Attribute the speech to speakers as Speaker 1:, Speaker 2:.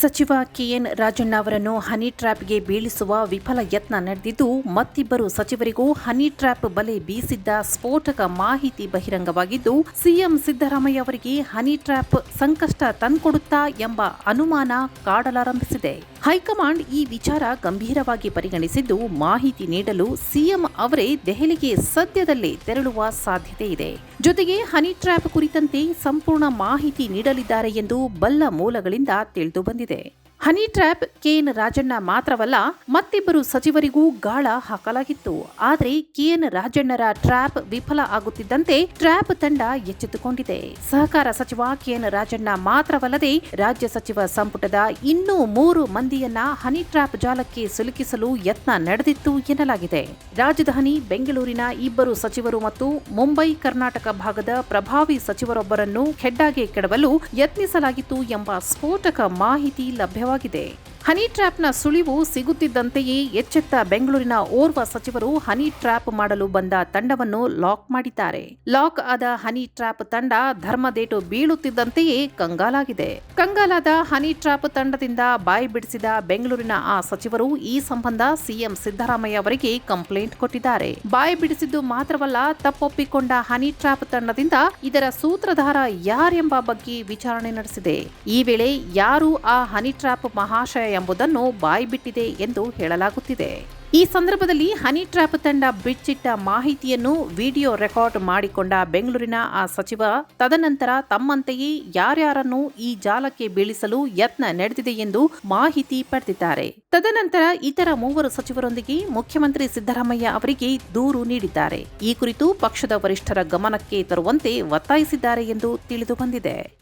Speaker 1: ಸಚಿವ ಕೆಎನ್ ರಾಜಣ್ಣ ಅವರನ್ನು ಹನಿ ಟ್ರ್ಯಾಪ್ಗೆ ಬೀಳಿಸುವ ವಿಫಲ ಯತ್ನ ನಡೆದಿದ್ದು, ಮತ್ತಿಬ್ಬರು ಸಚಿವರಿಗೂ ಹನಿ ಟ್ರ್ಯಾಪ್ ಬಲೆ ಬೀಸಿದ್ದ ಸ್ಫೋಟಕ ಮಾಹಿತಿ ಬಹಿರಂಗವಾಗಿದ್ದು, ಸಿಎಂ ಸಿದ್ದರಾಮಯ್ಯ ಅವರಿಗೆ ಹನಿ ಟ್ರ್ಯಾಪ್ ಸಂಕಷ್ಟ ತಂದ್ಕೊಡುತ್ತಾ ಎಂಬ ಅನುಮಾನ ಕಾಡಲಾರಂಭಿಸಿದೆ. ಹೈಕಮಾಂಡ್ ಈ ವಿಚಾರ ಗಂಭೀರವಾಗಿ ಪರಿಗಣಿಸಿದ್ದು, ಮಾಹಿತಿ ನೀಡಲು ಸಿಎಂ ಅವರೇ ದೆಹಲಿಗೆ ಸದ್ಯದಲ್ಲೇ ತೆರಳುವ ಸಾಧ್ಯತೆ ಇದೆ. ಜೊತೆಗೆ ಹನಿ ಟ್ರ್ಯಾಪ್ ಕುರಿತಂತೆ ಸಂಪೂರ್ಣ ಮಾಹಿತಿ ನೀಡಲಿದ್ದಾರೆ ಎಂದು ಬಲ್ಲ ಮೂಲಗಳಿಂದ ತಿಳಿದು ಬಂದಿದೆ. ಹನಿ ಟ್ರ್ಯಾಪ್ ಕೆಎನ್ ರಾಜಣ್ಣ ಮಾತ್ರವಲ್ಲ ಮತ್ತಿಬ್ಬರು ಸಚಿವರಿಗೂ ಗಾಳ ಹಾಕಲಾಗಿತ್ತು. ಆದರೆ ಕೆಎನ್ ರಾಜಣ್ಣರ ಟ್ರ್ಯಾಪ್ ವಿಫಲ ಆಗುತ್ತಿದ್ದಂತೆ ಟ್ರ್ಯಾಪ್ ತಂಡ ಎಚ್ಚೆತ್ತುಕೊಂಡಿದೆ. ಸಹಕಾರ ಸಚಿವ ಕೆಎನ್ ರಾಜಣ್ಣ ಮಾತ್ರವಲ್ಲದೆ ರಾಜ್ಯ ಸಚಿವ ಸಂಪುಟದ ಇನ್ನೂ ಮೂರು ಮಂದಿಯನ್ನ ಹನಿ ಟ್ರ್ಯಾಪ್ ಜಾಲಕ್ಕೆ ಸಿಲುಕಿಸಲು ಯತ್ನ ನಡೆದಿತ್ತು ಎನ್ನಲಾಗಿದೆ. ರಾಜಧಾನಿ ಬೆಂಗಳೂರಿನ ಇಬ್ಬರು ಸಚಿವರು ಮತ್ತು ಮುಂಬೈ, ಕರ್ನಾಟಕ ಭಾಗದ ಪ್ರಭಾವಿ ಸಚಿವರೊಬ್ಬರನ್ನು ಖೆಡ್ಡಾಗೆ ಕೆಡವಲು ಯತ್ನಿಸಲಾಗಿತ್ತು ಎಂಬ ಸ್ಫೋಟಕ ಮಾಹಿತಿ ಲಭ್ಯವಾಗಿದೆ. ಆರಂಭವಾಗಿದೆ ಹನಿ ಟ್ರ್ಯಾಪ್ನ ಸುಳಿವು ಸಿಗುತ್ತಿದ್ದಂತೆಯೇ ಎಚ್ಚೆತ್ತ ಬೆಂಗಳೂರಿನ ಓರ್ವ ಸಚಿವರು ಹನಿ ಟ್ರ್ಯಾಪ್ ಮಾಡಲು ಬಂದ ತಂಡವನ್ನು ಲಾಕ್ ಮಾಡಿದ್ದಾರೆ. ಲಾಕ್ ಆದ ಹನಿ ಟ್ರ್ಯಾಪ್ ತಂಡ ಧರ್ಮದೇಟು ಬೀಳುತ್ತಿದ್ದಂತೆಯೇ ಕಂಗಾಲಾಗಿದೆ. ಕಂಗಾಲಾದ ಹನಿ ಟ್ರ್ಯಾಪ್ ತಂಡದಿಂದ ಬಾಯಿ ಬಿಡಿಸಿದ ಬೆಂಗಳೂರಿನ ಆ ಸಚಿವರು ಈ ಸಂಬಂಧ ಸಿಎಂ ಸಿದ್ದರಾಮಯ್ಯ ಅವರಿಗೆ ಕಂಪ್ಲೇಂಟ್ ಕೊಟ್ಟಿದ್ದಾರೆ. ಬಾಯಿ ಬಿಡಿಸಿದ್ದು ಮಾತ್ರವಲ್ಲ, ತಪ್ಪೊಪ್ಪಿಕೊಂಡ ಹನಿ ಟ್ರ್ಯಾಪ್ ತಂಡದಿಂದ ಇದರ ಸೂತ್ರಧಾರ ಯಾರೆಂಬ ಬಗ್ಗೆ ವಿಚಾರಣೆ ನಡೆಸಿದೆ. ಈ ವೇಳೆ ಯಾರು ಆ ಹನಿ ಟ್ರ್ಯಾಪ್ ಮಹಾಶಯ ಎಂಬುದನ್ನು ಬಾಯ್ಬಿಟ್ಟಿದೆ ಎಂದು ಹೇಳಲಾಗುತ್ತಿದೆ. ಈ ಸಂದರ್ಭದಲ್ಲಿ ಹನಿ ಟ್ರ್ಯಾಪ್ ತಂಡ ಬಿಚ್ಚಿಟ್ಟ ಮಾಹಿತಿಯನ್ನು ವಿಡಿಯೋ ರೆಕಾರ್ಡ್ ಮಾಡಿಕೊಂಡ ಬೆಂಗಳೂರಿನ ಆ ಸಚಿವ, ತದನಂತರ ತಮ್ಮಂತೆಯೇ ಯಾರ್ಯಾರನ್ನು ಈ ಜಾಲಕ್ಕೆ ಬೀಳಿಸಲು ಯತ್ನ ನಡೆದಿದೆ ಎಂದು ಮಾಹಿತಿ ಪಡೆದಿದ್ದಾರೆ. ತದನಂತರ ಇತರ ಮೂವರು ಸಚಿವರೊಂದಿಗೆ ಮುಖ್ಯಮಂತ್ರಿ ಸಿದ್ದರಾಮಯ್ಯ ಅವರಿಗೆ ದೂರು ನೀಡಿದ್ದಾರೆ. ಈ ಕುರಿತು ಪಕ್ಷದ ವರಿಷ್ಠರ ಗಮನಕ್ಕೆ ತರುವಂತೆ ಒತ್ತಾಯಿಸಿದ್ದಾರೆ ಎಂದು ತಿಳಿದು ಬಂದಿದೆ.